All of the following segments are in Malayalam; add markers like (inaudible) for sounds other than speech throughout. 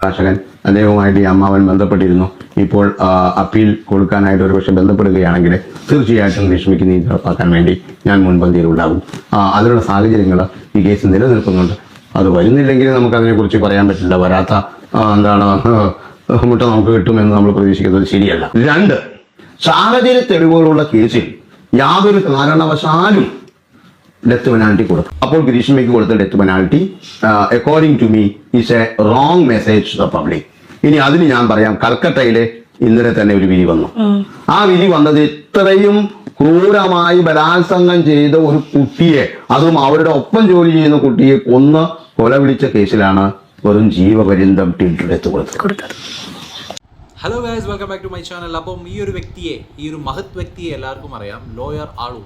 അഭിഭാഷകൻ അദ്ദേഹവുമായിട്ട് ഈ അമ്മാവൻ ബന്ധപ്പെട്ടിരുന്നു. ഇപ്പോൾ അപ്പീൽ കൊടുക്കാനായിട്ട് ഒരുപക്ഷെ ബന്ധപ്പെടുകയാണെങ്കിൽ തീർച്ചയായിട്ടും വിഷമിക്കുന്ന നീതി ഉറപ്പാക്കാൻ വേണ്ടി ഞാൻ മുൻപന്തിയിൽ ഉണ്ടാകും അതിനുള്ള സാഹചര്യങ്ങൾ ഈ കേസ് നിലനിൽക്കുന്നുണ്ട് അത് വരുന്നില്ലെങ്കിൽ നമുക്ക് അതിനെക്കുറിച്ച് പറയാൻ പറ്റില്ല. വരാത്ത എന്താണ് മുട്ട നമുക്ക് കിട്ടുമെന്ന് നമ്മൾ പ്രതീക്ഷിക്കുന്നത് ശരിയല്ല. രണ്ട് സാഹചര്യ തെളിവുകളുള്ള കേസിൽ യാതൊരു കാരണവശാലും ഡെത്ത് പെനാൽറ്റി കൊടുക്കും അപ്പോൾ ഗ്രീഷ്മയ്ക്ക് കൊടുത്ത death penalty according to me is a wrong message to the public ഇനി അതിന് ഞാൻ പറയാം കൽക്കട്ടയിലെ ഇന്നലെ തന്നെ ഒരു വിധി വന്നു. ആ വിധി വന്നത് ഇത്രയും ക്രൂരമായി ബലാത്സംഗം ചെയ്ത ഒരു കുട്ടിയെ അതും അവരുടെ ഒപ്പം ജോലി ചെയ്യുന്ന കുട്ടിയെ കൊന്ന് കൊല വിളിച്ച കേസിലാണ് വെറും ജീവപര്യന്തം ഡെത്ത് കൊടുത്തത്. കൊടുത്തത്. Hello guys welcome back to my channel അപ്പം ഈ ഒരു വ്യക്തിയെ ഈ ഒരു മഹത് വ്യക്തിയെ എല്ലാവർക്കും അറിയാം. ലോയർ ആളു.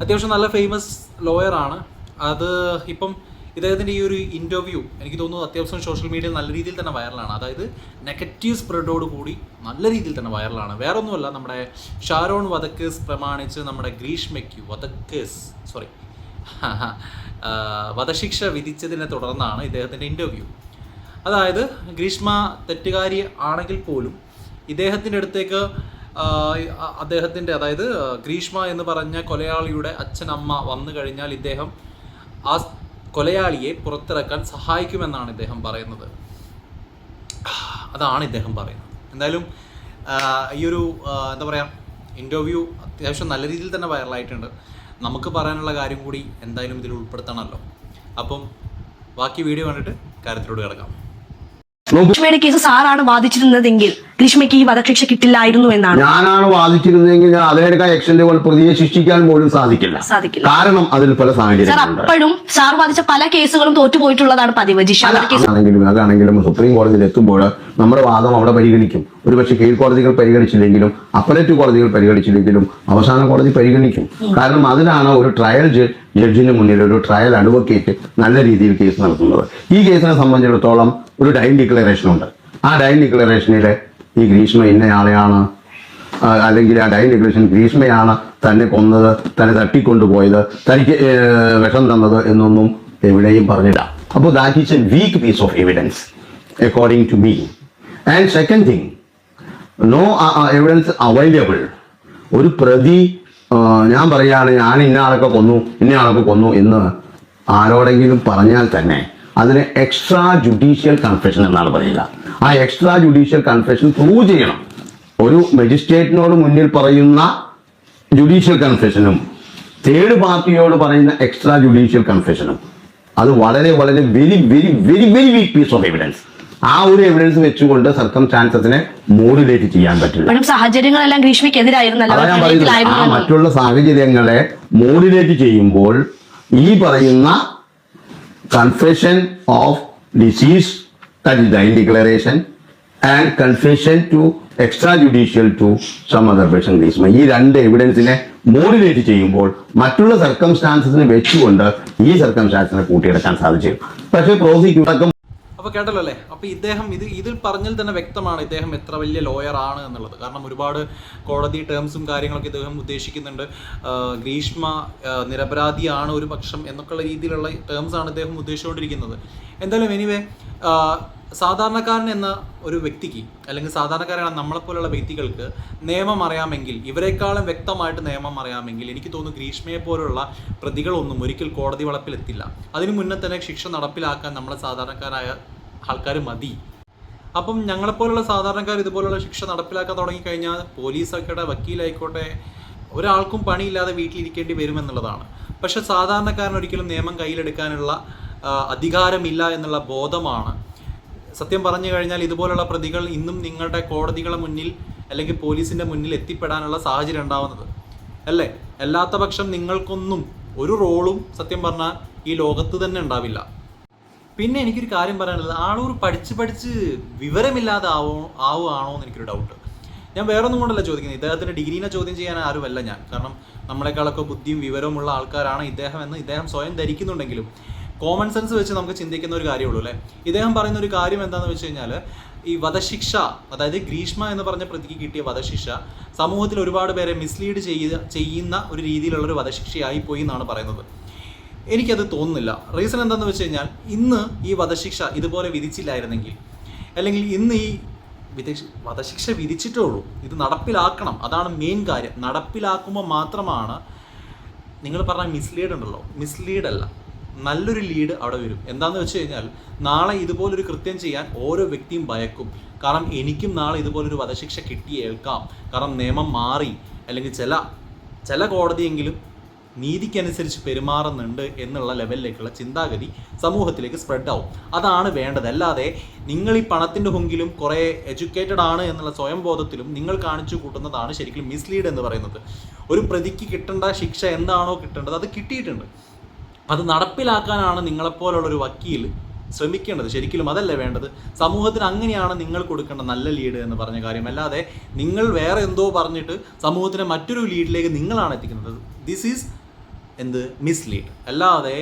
അത്യാവശ്യം നല്ല ഫേമസ് ലോയറാണ് അത് ഇപ്പം ഇദ്ദേഹത്തിന്റെ ഈ ഒരു ഇന്റർവ്യൂ എനിക്ക് തോന്നുന്നു അത്യാവശ്യം സോഷ്യൽ മീഡിയയിൽ നല്ല രീതിയിൽ തന്നെ വൈറലാണ് അതായത് നെഗറ്റീവ് സ്പ്രെഡോട് കൂടി നല്ല രീതിയിൽ തന്നെ വൈറലാണ് വേറെ ഒന്നുമല്ല നമ്മുടെ ഷാരോൺ വധക്കേസ് പ്രമാണിച്ച് നമ്മുടെ ഗ്രീഷ്മയ്ക്ക് വധക്കേസ് സോറി (laughs) വധശിക്ഷ വിധിച്ചതിനെ തുടർന്നാണ് ഇദ്ദേഹത്തിന്റെ ഇന്റർവ്യൂ അതായത് ഗ്രീഷ്മ തെറ്റുകാരി ആണെങ്കിൽ പോലും ഇദ്ദേഹത്തിന്റെ അടുത്തേക്ക് അദ്ദേഹത്തിന്റെ അതായത് ഗ്രീഷ്മ എന്ന് പറഞ്ഞ കൊലയാളിയുടെ അച്ഛൻ അമ്മ വന്നു കഴിഞ്ഞാൽ ഇദ്ദേഹം ആ കൊലയാളിയെ പുറത്തിറക്കാൻ സഹായിക്കുമെന്നാണ് ഇദ്ദേഹം പറയുന്നത്. അതാണ് ഇദ്ദേഹം പറയുന്നത്. എന്തായാലും ഈ ഒരു എന്താ പറയുക ഇന്റർവ്യൂ അത്യാവശ്യം നല്ല രീതിയിൽ തന്നെ വൈറലായിട്ടുണ്ട് നമുക്ക് പറയാനുള്ള കാര്യം കൂടി എന്തായാലും ഇതിൽ ഉൾപ്പെടുത്തണമല്ലോ. അപ്പം ബാക്കി വീഡിയോ കണ്ടിട്ട് കാര്യത്തിലോട് കിടക്കാം. കേസ് സാറാണ് വാദിച്ചിരുന്നതെങ്കിൽ ഗ്രീഷ്മയ്ക്ക് ഈ വധശിക്ഷ കിട്ടില്ലായിരുന്നു എന്നാണ്. ഞാനാണ് വാദിച്ചിരുന്നെങ്കിൽ ഞാൻ അതിനേക്കാൾ എക്സ്റ്റൻഡുകൾ പ്രതിയെ ശിക്ഷിക്കാൻ പോലും സാധിക്കില്ല. സാധിക്കില്ല. കാരണം അതിൽ പല സാഹചര്യങ്ങളുണ്ട്. അപ്പോഴും സാർ വാദിച്ച പല കേസുകളും തോറ്റുപോയിട്ടുള്ളതാണ് പതിവ്. ജിഷാണെങ്കിലും അതാണെങ്കിലും സുപ്രീം കോടതിയിൽ എത്തുമ്പോൾ നമ്മുടെ വാദം അവിടെ പരിഗണിക്കും. ഒരുപക്ഷെ കീഴ്ക്കോടതികൾ പരിഗണിച്ചില്ലെങ്കിലും അപ്പലേറ്റ് കോടതികൾ പരിഗണിച്ചില്ലെങ്കിലും അവസാന കോടതി പരിഗണിക്കും. കാരണം അതിനാണ് ഒരു ട്രയൽ ജഡ്ജിന് മുന്നിൽ ഒരു ട്രയൽ അഡ്വക്കേറ്റ് നല്ല രീതിയിൽ കേസ് നടത്തുന്നത്. ഈ കേസിനെ സംബന്ധിച്ചിടത്തോളം ഒരു ഡൈൻ ഡിക്ലറേഷൻ ഉണ്ട് ആ ഡൈൻ ഡിക്ലറേഷനിൽ ഈ ഗ്രീഷ്മ ഇന്നയാളെയാണ്. അല്ലെങ്കിൽ ആ ഡൈൻ ഗ്രീഷ്മയാണ് തന്നെ കൊന്നത് തന്നെ തട്ടിക്കൊണ്ടുപോയത് തനിക്ക് വിഷം തന്നത് എന്നൊന്നും എവിടെയും പറഞ്ഞില്ല. അപ്പോൾ that is a weak piece of evidence according to me and second thing no evidence available ഒരു പ്രതി ഞാൻ പറയുകയാണ് ഞാൻ ഇന്ന ആളൊക്കെ കൊന്നു ഇന്ന ആളൊക്കെ കൊന്നു എന്ന് ആരോടെങ്കിലും പറഞ്ഞാൽ തന്നെ അതിന് എക്സ്ട്രാ ജുഡീഷ്യൽ കൺഫെഷൻ എന്നാണ് പറയുക. ആ എക്സ്ട്രാ ജുഡീഷ്യൽ കൺഫെഷൻ പ്രൂവ് ചെയ്യണം. ഒരു മജിസ്ട്രേറ്റിനോട് മുന്നിൽ പറയുന്ന ജുഡീഷ്യൽ കൺഫെഷനും തേർഡ് പാർട്ടിയോട് പറയുന്ന എക്സ്ട്രാ ജുഡീഷ്യൽ കൺഫെഷനും അത് വളരെ വളരെ very very very very weak piece of evidence ആ ഒരു എവിഡൻസ് വെച്ചുകൊണ്ട് സർക്കം ചാൻസസിനെ മോഡുലേറ്റ് ചെയ്യാൻ പറ്റില്ല. സാഹചര്യങ്ങളെല്ലാം ഗ്രീഷ്മയ്ക്കെതിരായിരുന്നല്ലോ മറ്റുള്ള സാഹചര്യങ്ങളെ മോഡുലേറ്റ് ചെയ്യുമ്പോൾ ഈ പറയുന്ന confession of deceased is dying declaration and confession to extrajudicial to some other person Greeshma ഈ രണ്ട് എവിഡൻസിനെ മോഡുലേറ്റ് ചെയ്യുമ്പോൾ മറ്റുള്ള സർക്കംസ്റ്റാൻസസിനെ വെച്ചുകൊണ്ട് ഈ സർക്കംസ്റ്റാൻസിനെ കൂട്ടിയെടുക്കാൻ സാധിച്ചു. പക്ഷേ പ്രോസിക്യൂട്ടർക്കും അപ്പോൾ കേട്ടല്ലോ അല്ലേ? അപ്പോൾ ഇദ്ദേഹം ഇത് ഇതിൽ പറഞ്ഞാൽ തന്നെ വ്യക്തമാണ് ഇദ്ദേഹം എത്ര വലിയ ലോയർ ആണ് എന്നുള്ളത്. കാരണം ഒരുപാട് കോടതി ടേംസും കാര്യങ്ങളൊക്കെ ഇദ്ദേഹം ഉദ്ദേശിക്കുന്നുണ്ട്. ഗ്രീഷ്മ നിരപരാധിയാണ് ഒരു പക്ഷം എന്നൊക്കെയുള്ള രീതിയിലുള്ള ടേംസ് ആണ് ഇദ്ദേഹം ഉദ്ദേശിച്ചുകൊണ്ടിരിക്കുന്നത്. എന്തായാലും എനിവേ സാധാരണക്കാരൻ എന്ന ഒരു വ്യക്തിക്ക് അല്ലെങ്കിൽ സാധാരണക്കാരാണ് നമ്മളെപ്പോലുള്ള വ്യക്തികൾക്ക് നിയമം അറിയാമെങ്കിൽ ഇവരെക്കാളും വ്യക്തമായിട്ട് നിയമം അറിയാമെങ്കിൽ എനിക്ക് തോന്നുന്നു ഗ്രീഷ്മയെ പോലുള്ള പ്രതികളൊന്നും ഒരിക്കൽ കോടതി വളപ്പിലെത്തില്ല. അതിനു മുന്നേ തന്നെ ശിക്ഷ നടപ്പിലാക്കാൻ നമ്മളെ സാധാരണക്കാരായ ആൾക്കാർ മതി. അപ്പം ഞങ്ങളെപ്പോലുള്ള സാധാരണക്കാർ ഇതുപോലുള്ള ശിക്ഷ നടപ്പിലാക്കാൻ തുടങ്ങിക്കഴിഞ്ഞാൽ പോലീസായിക്കോട്ടെ വക്കീലായിക്കോട്ടെ ഒരാൾക്കും പണിയില്ലാതെ വീട്ടിലിരിക്കേണ്ടി വരുമെന്നുള്ളതാണ്. പക്ഷെ സാധാരണക്കാരൻ ഒരിക്കലും നിയമം കയ്യിലെടുക്കാനുള്ള അധികാരമില്ല എന്നുള്ള ബോധമാണ്. സത്യം പറഞ്ഞു കഴിഞ്ഞാൽ ഇതുപോലുള്ള പ്രതികൾ ഇന്നും നിങ്ങളുടെ കോടതികളുടെ മുന്നിൽ അല്ലെങ്കിൽ പോലീസിന്റെ മുന്നിൽ എത്തിപ്പെടാനുള്ള സാഹചര്യം ഉണ്ടാവുന്നത്. അല്ലേ? അല്ലാത്ത പക്ഷം നിങ്ങൾക്കൊന്നും ഒരു റോളും സത്യം പറഞ്ഞാൽ ഈ ലോകത്ത് തന്നെ ഉണ്ടാവില്ല. പിന്നെ എനിക്കൊരു കാര്യം പറയാനുള്ളത്. ആളൂർ പഠിച്ച് പഠിച്ച് വിവരമില്ലാതെ ആവോ ആവുകയാണോ എന്ന് എനിക്കൊരു ഡൗട്ട് ഞാൻ വേറൊന്നും കൊണ്ടല്ല ചോദിക്കുന്നത്. ഇദ്ദേഹത്തിന്റെ ഡിഗ്രീനെ ചോദ്യം ചെയ്യാൻ ആരുമല്ല ഞാൻ. കാരണം നമ്മളെക്കാളൊക്കെ ബുദ്ധിയും വിവരവുമുള്ള ആൾക്കാരാണ് ഇദ്ദേഹം എന്ന് ഇദ്ദേഹം സ്വയം ധരിക്കുന്നുണ്ടെങ്കിലും കോമൺ സെൻസ് വെച്ച് നമുക്ക് ചിന്തിക്കുന്ന ഒരു കാര്യമുള്ളൂ അല്ലേ? ഇദ്ദേഹം പറയുന്ന ഒരു കാര്യം എന്താണെന്ന് വെച്ച് കഴിഞ്ഞാൽ ഈ വധശിക്ഷ അതായത് ഗ്രീഷ്മ എന്ന് പറഞ്ഞ പ്രതിക്ക് കിട്ടിയ വധശിക്ഷ സമൂഹത്തിൽ ഒരുപാട് പേരെ മിസ്ലീഡ് ചെയ്യുന്ന ഒരു രീതിയിലുള്ള ഒരു വധശിക്ഷയായി പോയി എന്നാണ് പറയുന്നത്. എനിക്കത് തോന്നുന്നില്ല. റീസൺ എന്താണെന്ന് വെച്ച് കഴിഞ്ഞാൽ ഇന്ന് ഈ വധശിക്ഷ ഇതുപോലെ വിധിച്ചില്ലായിരുന്നെങ്കിൽ അല്ലെങ്കിൽ ഇന്ന് ഈ വിദേശ വധശിക്ഷ വിധിച്ചിട്ടേ ഉള്ളൂ ഇത് നടപ്പിലാക്കണം. അതാണ് മെയിൻ കാര്യം. നടപ്പിലാക്കുമ്പോൾ മാത്രമാണ് നിങ്ങൾ പറഞ്ഞ മിസ്ലീഡ് ഉണ്ടല്ലോ. മിസ്ലീഡ് അല്ല. നല്ലൊരു ലീഡ് അവിടെ വരും. എന്താണെന്ന് വെച്ച് കഴിഞ്ഞാൽ നാളെ ഇതുപോലൊരു കൃത്യം ചെയ്യാൻ ഓരോ വ്യക്തിയും ഭയക്കും. കാരണം എനിക്കും നാളെ ഇതുപോലൊരു വധശിക്ഷ കിട്ടിയേൽക്കാം. കാരണം നിയമം മാറി. അല്ലെങ്കിൽ ചില ചില കോടതിയെങ്കിലും നീതിക്കനുസരിച്ച് പെരുമാറുന്നുണ്ട് എന്നുള്ള ലെവലിലേക്കുള്ള ചിന്താഗതി സമൂഹത്തിലേക്ക് സ്പ്രെഡ് ആവും. അതാണ് വേണ്ടത്. അല്ലാതെ നിങ്ങൾ ഈ പണത്തിന്റെ ഹുങ്കിലും കുറേ എഡ്യൂക്കേറ്റഡ് ആണ് എന്നുള്ള സ്വയം ബോധത്തിലും നിങ്ങൾ കാണിച്ചു കൂട്ടുന്നതാണ് ശരിക്കും മിസ്ലീഡ് എന്ന് പറയുന്നത്. ഒരു പ്രതിക്ക് കിട്ടേണ്ട ശിക്ഷ എന്താണോ കിട്ടേണ്ടത് അത് കിട്ടിയിട്ടുണ്ട്. അത് നടപ്പിലാക്കാനാണ് നിങ്ങളെപ്പോലുള്ള ഒരു വക്കീൽ ശ്രമിക്കേണ്ടത്. ശരിക്കും അതല്ല വേണ്ടത്. സമൂഹത്തിന് അങ്ങനെയാണ് നിങ്ങൾ കൊടുക്കേണ്ട നല്ല ലീഡ് എന്ന് പറഞ്ഞ കാര്യം. അല്ലാതെ നിങ്ങൾ വേറെ എന്തോ പറഞ്ഞിട്ട് സമൂഹത്തിന് മറ്റൊരു ലീഡിലേക്ക് നിങ്ങളാണ് എത്തിക്കുന്നത്. ദിസ് ഈസ് എന്ത്? മിസ്ലീഡ് അല്ലാതെ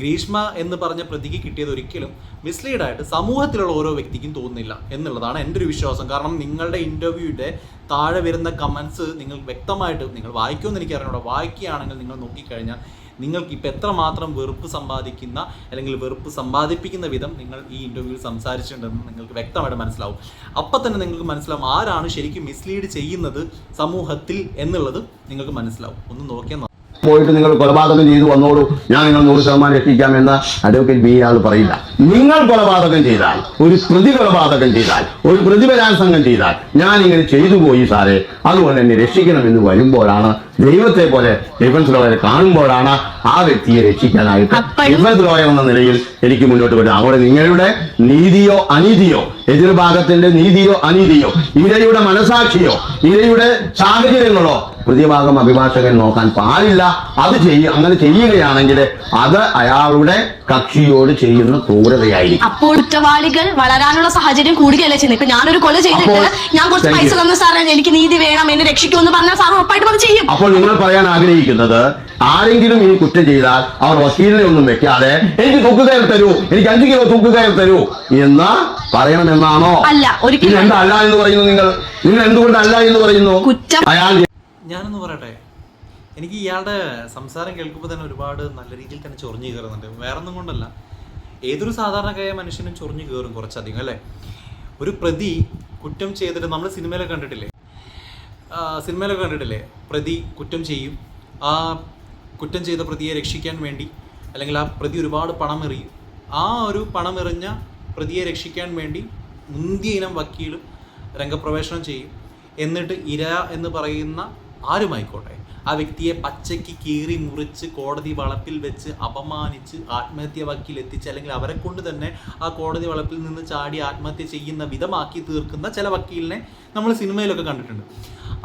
ഗ്രീഷ്മ എന്ന് പറഞ്ഞ പ്രതിക്ക് കിട്ടിയത് ഒരിക്കലും മിസ്ലീഡായിട്ട് സമൂഹത്തിലുള്ള ഓരോ വ്യക്തിക്കും തോന്നുന്നില്ല എന്നുള്ളതാണ് എന്റെ ഒരു വിശ്വാസം. കാരണം നിങ്ങളുടെ ഇന്റർവ്യൂയുടെ താഴെ വരുന്ന കമൻസ് നിങ്ങൾ വ്യക്തമായിട്ട് നിങ്ങൾ വായിക്കുമെന്ന് എനിക്ക് അറിയണം വായിക്കുകയാണെങ്കിൽ നിങ്ങൾ നോക്കിക്കഴിഞ്ഞാൽ നിങ്ങൾക്ക് ഇപ്പം എത്രമാത്രം വെറുപ്പ് സമ്പാദിക്കുന്ന അല്ലെങ്കിൽ വെറുപ്പ് സമ്പാദിപ്പിക്കുന്ന വിധം നിങ്ങൾ ഈ ഇന്റർവ്യൂവിൽ സംസാരിച്ചിട്ടുണ്ടെന്ന് നിങ്ങൾക്ക് വ്യക്തമായിട്ട് മനസ്സിലാവും. അപ്പം തന്നെ നിങ്ങൾക്ക് മനസ്സിലാവും ആരാണ് ശരിക്കും മിസ്ലീഡ് ചെയ്യുന്നത് സമൂഹത്തിൽ എന്നുള്ളത് നിങ്ങൾക്ക് മനസ്സിലാവും. ഒന്ന് നോക്കിയാൽ. പോയിട്ട് നിങ്ങൾ കൊലപാതകം ചെയ്തു വന്നോളൂ. ഞാൻ നിങ്ങൾ നൂറ് ശതമാനം എത്തിക്കാം എന്ന് അഡ്വക്കേറ്റ് ബി ആൾ പറയില്ല. നിങ്ങൾ കൊലപാതകം ചെയ്താൽ ഒരു സ്മൃതി കൊലപാതകം ചെയ്താൽ ഒരു പ്രതിബലാത്സംഗം ചെയ്താൽ ഞാൻ ഇങ്ങനെ ചെയ്തു പോയി സാറേ. അതുകൊണ്ട് എന്നെ രക്ഷിക്കണമെന്ന് വരുമ്പോഴാണ് ദൈവത്തെ പോലെ ഡിഫൻസ് ലോയറെ കാണുമ്പോഴാണ് ആ വ്യക്തിയെ രക്ഷിക്കാനായിട്ട് ഡിഫൻസ് ലോയർ എന്ന നിലയിൽ എനിക്ക് മുന്നോട്ട് വരും അവിടെ നിങ്ങളുടെ നീതിയോ അനീതിയോ എതിർഭാഗത്തിന്റെ നീതിയോ അനീതിയോ ഇരയുടെ മനസാക്ഷിയോ ഇരയുടെ സാഹചര്യങ്ങളോ പ്രതിഭാഗം അഭിഭാഷകൻ നോക്കാൻ പാടില്ല. അത് ചെയ്യ അങ്ങനെ ചെയ്യുകയാണെങ്കിൽ അത് അയാളുടെ കക്ഷിയോട് ചെയ്യുന്ന ക്രൂരതയായിരിക്കും. അപ്പോൾ കുറ്റവാളികൾ വളരാനുള്ള സാഹചര്യം കൂടുകയല്ലേ ചെയ്യുന്നത്? ഇപ്പൊ ഞാനൊരു കൊല ചെയ്തിട്ട് ഞാൻ കുറച്ച് പൈസ തന്നു സാറേ എനിക്ക് നീതി വേണം എന്നെ രക്ഷിക്കൂ എന്ന് പറഞ്ഞാൽ സാർ ഉറപ്പായിട്ടും അത് ചെയ്യും. അപ്പോൾ നിങ്ങൾ പറയാൻ ആഗ്രഹിക്കുന്നത് ആരെങ്കിലും ഈ കുറ്റം ചെയ്താൽ അവർ വക്കീലിനെ ഒന്നും വെക്കാതെ എനിക്ക് തൂക്കുകയർ തരൂ എനിക്ക് അഞ്ചു കിലോ തൂക്കുകയർ തരൂ എന്ന് പറയണമെന്നാണോ? അല്ല, ഒരിക്കലും അല്ല എന്ന് പറയുന്നു നിങ്ങൾ? നിങ്ങൾ എന്തുകൊണ്ട് അല്ല എന്ന് പറയുന്നു? കുറ്റം അയാൾ ഞാനൊന്ന് പറയട്ടെ. എനിക്ക് ഇയാളുടെ സംസാരം കേൾക്കുമ്പോൾ തന്നെ ഒരുപാട് നല്ല രീതിയിൽ തന്നെ ചൊറിഞ്ഞു കയറുന്നുണ്ട്. വേറൊന്നും കൊണ്ടല്ല. ഏതൊരു സാധാരണക്കായ മനുഷ്യനും ചൊറിഞ്ഞു കയറും കുറച്ചധികം അല്ലേ? ഒരു പ്രതി കുറ്റം ചെയ്തിട്ട് നമ്മൾ സിനിമയിലൊക്കെ കണ്ടിട്ടില്ലേ? സിനിമയിലൊക്കെ കണ്ടിട്ടില്ലേ? പ്രതി കുറ്റം ചെയ്യും. ആ കുറ്റം ചെയ്ത പ്രതിയെ രക്ഷിക്കാൻ വേണ്ടി അല്ലെങ്കിൽ ആ പ്രതി ഒരുപാട് പണം എറിയും. ആ ഒരു പണം എറിഞ്ഞ പ്രതിയെ രക്ഷിക്കാൻ വേണ്ടി മുന്തിയ ഇനം വക്കീൽ രംഗപ്രവേശനം ചെയ്യും. എന്നിട്ട് ഇര എന്ന് പറയുന്ന ആരുമായിക്കോട്ടെ? ആ വ്യക്തിയെ പച്ചയ്ക്ക് കീറി മുറിച്ച് കോടതി വളപ്പിൽ വെച്ച് അപമാനിച്ച് ആത്മഹത്യ വക്കിൽ എത്തിച്ച് അല്ലെങ്കിൽ അവരെ കൊണ്ട് തന്നെ ആ കോടതി വളപ്പിൽ നിന്ന് ചാടി ആത്മഹത്യ ചെയ്യുന്ന വിധമാക്കി തീർക്കുന്ന ചില വക്കീലിനെ നമ്മൾ സിനിമയിലൊക്കെ കണ്ടിട്ടുണ്ട്.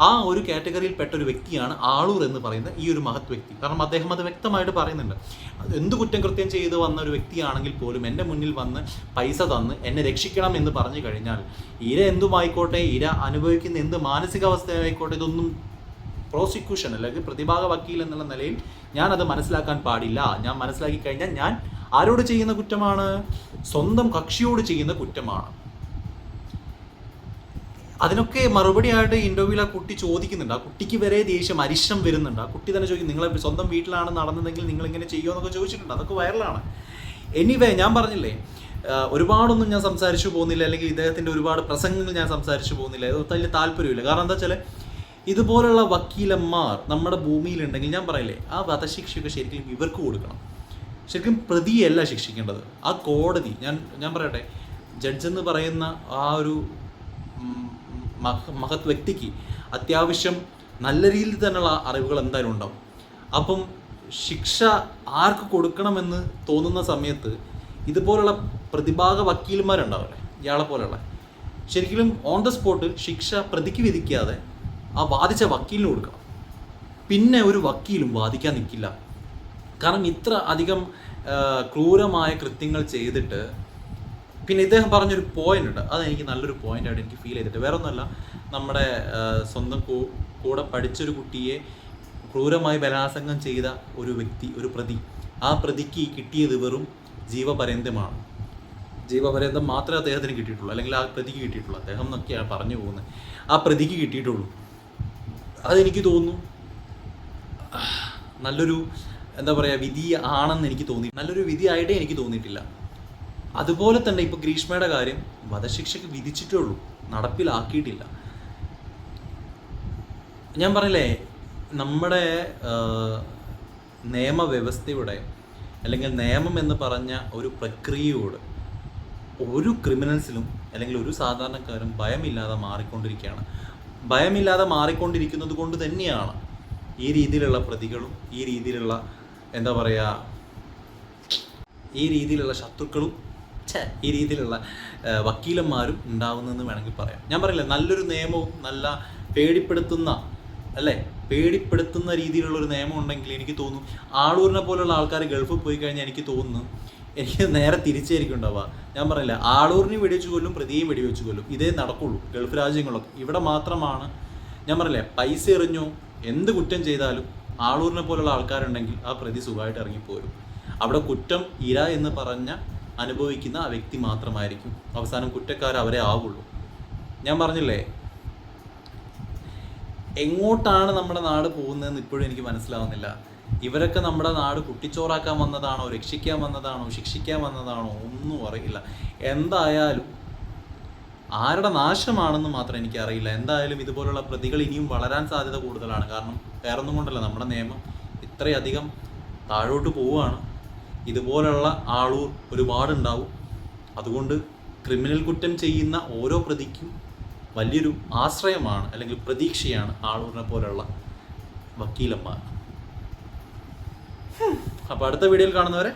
ആ ഒരു കാറ്റഗറിയിൽ പെട്ട ഒരു വ്യക്തിയാണ് ആളൂർ എന്ന് പറയുന്ന ഈ ഒരു മഹത് വ്യക്തി. കാരണം അദ്ദേഹം അത് വ്യക്തമായിട്ട് പറയുന്നുണ്ട്. എന്ത് കുറ്റം കൃത്യം ചെയ്ത് വന്ന ഒരു വ്യക്തിയാണെങ്കിൽ പോലും എന്റെ മുന്നിൽ വന്ന് പൈസ തന്ന് എന്നെ രക്ഷിക്കണം എന്ന് പറഞ്ഞു കഴിഞ്ഞാൽ ഇര എന്തുമായിക്കോട്ടെ ഇര അനുഭവിക്കുന്ന എന്ത് മാനസികാവസ്ഥയായിക്കോട്ടെ ഇതൊന്നും പ്രോസിക്യൂഷൻ അല്ലെങ്കിൽ പ്രതിഭാഗ വക്കീൽ എന്നുള്ള നിലയിൽ ഞാൻ അത് മനസ്സിലാക്കാൻ പാടില്ല. ഞാൻ മനസ്സിലാക്കി കഴിഞ്ഞാൽ ഞാൻ ആരോട് ചെയ്യുന്ന കുറ്റമാണ്? സ്വന്തം കക്ഷിയോട് ചെയ്യുന്ന കുറ്റമാണ്. അതിനൊക്കെ മറുപടിയായിട്ട് ഇന്റർവ്യൂവിൽ ആ കുട്ടി ചോദിക്കുന്നുണ്ട്. ആ കുട്ടിക്ക് വരെ ദേഷ്യം അരിശം വരുന്നുണ്ട്. ആ കുട്ടി തന്നെ ചോദിക്കും നിങ്ങളെ സ്വന്തം വീട്ടിലാണ് നടന്നതെങ്കിൽ നിങ്ങൾ ഇങ്ങനെ ചെയ്യുമോ എന്നൊക്കെ ചോദിച്ചിട്ടുണ്ട്. അതൊക്കെ വൈറലാണ്. എനിവേ ഞാൻ പറഞ്ഞില്ലേ ഒരുപാടൊന്നും ഞാൻ സംസാരിച്ചു പോകുന്നില്ല. അല്ലെങ്കിൽ ഇദ്ദേഹത്തിന്റെ ഒരുപാട് പ്രസംഗങ്ങൾ ഞാൻ സംസാരിച്ചു പോകുന്നില്ല. അത് വലിയ താല്പര്യമില്ല കാരണം എന്താ വെച്ചാൽ ഇതുപോലുള്ള വക്കീലന്മാർ നമ്മുടെ ഭൂമിയിലുണ്ടെങ്കിൽ ഞാൻ പറയില്ലേ ആ വധശിക്ഷയൊക്കെ ശരിക്കും ഇവർക്ക് കൊടുക്കണം. ശരിക്കും പ്രതിയല്ല ശിക്ഷിക്കേണ്ടത്. ആ കോടതി ഞാൻ ഞാൻ പറയട്ടെ ജഡ്ജ് എന്ന് പറയുന്ന ആ ഒരു മഹ- മഹത് വ്യക്തിക്ക് അത്യാവശ്യം നല്ല രീതിയിൽ തന്നെയുള്ള അറിവുകൾ എന്തായാലും ഉണ്ടാവും. അപ്പം ശിക്ഷ ആർക്ക് കൊടുക്കണമെന്ന് തോന്നുന്ന സമയത്ത് ഇതുപോലുള്ള പ്രതിഭാഗ വക്കീലന്മാരുണ്ടാവില്ലേ ഇയാളെ പോലെയുള്ള. ശരിക്കും ഓൺ ദ സ്പോട്ട് ശിക്ഷ പ്രതിക്ക് വിധിക്കാതെ ആ വാദിച്ച വക്കീലിന് കൊടുക്കണം. പിന്നെ ഒരു വക്കീലും വാദിക്കാൻ നിൽക്കില്ല കാരണം ഇത്ര അധികം ക്രൂരമായ കൃത്യങ്ങൾ ചെയ്തിട്ട് പിന്നെ ഇദ്ദേഹം പറഞ്ഞൊരു പോയിന്റ് ഉണ്ട്. അതെനിക്ക് നല്ലൊരു പോയിന്റ് ആയിട്ട് എനിക്ക് ഫീൽ ചെയ്തിട്ട്. വേറെ ഒന്നുമല്ല നമ്മുടെ സ്വന്തം കൂടെ പഠിച്ചൊരു കുട്ടിയെ ക്രൂരമായി ബലാത്സംഗം ചെയ്ത ഒരു വ്യക്തി ഒരു പ്രതി. ആ പ്രതിക്ക് കിട്ടിയത് വെറും ജീവപര്യന്തമാണ്. ജീവപര്യന്തം മാത്രമേ അദ്ദേഹത്തിന് കിട്ടിയിട്ടുള്ളൂ. അല്ലെങ്കിൽ ആ പ്രതിക്ക് കിട്ടിയിട്ടുള്ളൂ. അദ്ദേഹം എന്നൊക്കെയാണ് പറഞ്ഞു പോകുന്നത്. ആ പ്രതിക്ക് കിട്ടിയിട്ടുള്ളൂ. അതെനിക്ക് തോന്നുന്നു. നല്ലൊരു എന്താ പറയുക വിധി ആണെന്ന് എനിക്ക് തോന്നി. നല്ലൊരു വിധി ആയിട്ടേ എനിക്ക് തോന്നിയിട്ടില്ല. അതുപോലെ തന്നെ ഇപ്പോൾ ഗ്രീഷ്മയുടെ കാര്യം വധശിക്ഷയ്ക്ക് വിധിച്ചിട്ടേ ഉള്ളൂ. നടപ്പിലാക്കിയിട്ടില്ല. ഞാൻ പറഞ്ഞില്ലേ നമ്മുടെ നിയമവ്യവസ്ഥയുടെ അല്ലെങ്കിൽ നിയമം എന്ന് പറഞ്ഞ ഒരു പ്രക്രിയയോട് ഒരു ക്രിമിനൽസിലും അല്ലെങ്കിൽ ഒരു സാധാരണക്കാരും ഭയമില്ലാതെ മാറിക്കൊണ്ടിരിക്കുകയാണ്. ഭയമില്ലാതെ മാറിക്കൊണ്ടിരിക്കുന്നത് കൊണ്ട് തന്നെയാണ് ഈ രീതിയിലുള്ള പ്രതികളും ഈ രീതിയിലുള്ള എന്താ പറയുക ഈ രീതിയിലുള്ള ശത്രുക്കളും ഈ രീതിയിലുള്ള വക്കീലന്മാരും ഉണ്ടാവുന്നതെന്ന് വേണമെങ്കിൽ പറയാം. ഞാൻ പറയില്ല നല്ലൊരു നിയമവും നല്ല പേടിപ്പെടുത്തുന്ന അല്ലേ? പേടിപ്പെടുത്തുന്ന രീതിയിലുള്ള ഒരു നിയമം ഉണ്ടെങ്കിൽ എനിക്ക് തോന്നുന്നു ആളൂരിനെ പോലുള്ള ആൾക്കാർ ഗൾഫിൽ പോയി കഴിഞ്ഞാൽ എനിക്ക് തോന്നുന്നു എനിക്ക് നേരെ തിരിച്ചായിരിക്കും ഉണ്ടാവുക. ഞാൻ പറയില്ല ആളൂരിനെ വെടിവെച്ച് കൊല്ലും പ്രതിയും വെടിവെച്ച് കൊല്ലും. ഇതേ നടക്കുള്ളൂ ഗൾഫ് രാജ്യങ്ങളൊക്കെ ഇവിടെ മാത്രമാണ് ഞാൻ പറയില്ലേ പൈസ എറിഞ്ഞോ എന്ത് കുറ്റം ചെയ്താലും ആളൂരിനെ പോലുള്ള ആൾക്കാരുണ്ടെങ്കിൽ ആ പ്രതി സുഖമായിട്ട് ഇറങ്ങിപ്പോരും. അവിടെ കുറ്റം ഇര എന്ന് പറഞ്ഞ അനുഭവിക്കുന്ന ആ വ്യക്തി മാത്രമായിരിക്കും അവസാനം കുറ്റക്കാർ അവരെ ആവുള്ളൂ. ഞാൻ പറഞ്ഞില്ലേ എങ്ങോട്ടാണ് നമ്മുടെ നാട് പോകുന്നതെന്ന് ഇപ്പോഴും എനിക്ക് മനസ്സിലാവുന്നില്ല. ഇവരൊക്കെ നമ്മുടെ നാട് കുട്ടിച്ചോറാക്കാൻ വന്നതാണോ രക്ഷിക്കാൻ വന്നതാണോ ശിക്ഷിക്കാൻ വന്നതാണോ ഒന്നും അറിയില്ല. എന്തായാലും ആരുടെ നാശമാണെന്ന് മാത്രം എനിക്കറിയില്ല. എന്തായാലും ഇതുപോലുള്ള പ്രതികൾ ഇനിയും വളരാൻ സാധ്യത കൂടുതലാണ്. കാരണം വേറൊന്നും കൊണ്ടല്ല നമ്മുടെ നിയമം ഇത്രയധികം താഴോട്ട് പോവുകയാണ്. ഇതുപോലുള്ള ആളൂർ ഒരുപാടുണ്ടാവും. അതുകൊണ്ട് ക്രിമിനൽ കുറ്റം ചെയ്യുന്ന ഓരോ പ്രതിക്കും വലിയൊരു ആശ്രയമാണ് അല്ലെങ്കിൽ പ്രതീക്ഷയാണ് ആളൂരിനെ പോലുള്ള വക്കീലന്മാർ. അപ്പോൾ അടുത്ത വീഡിയോയിൽ കാണുന്നവരെ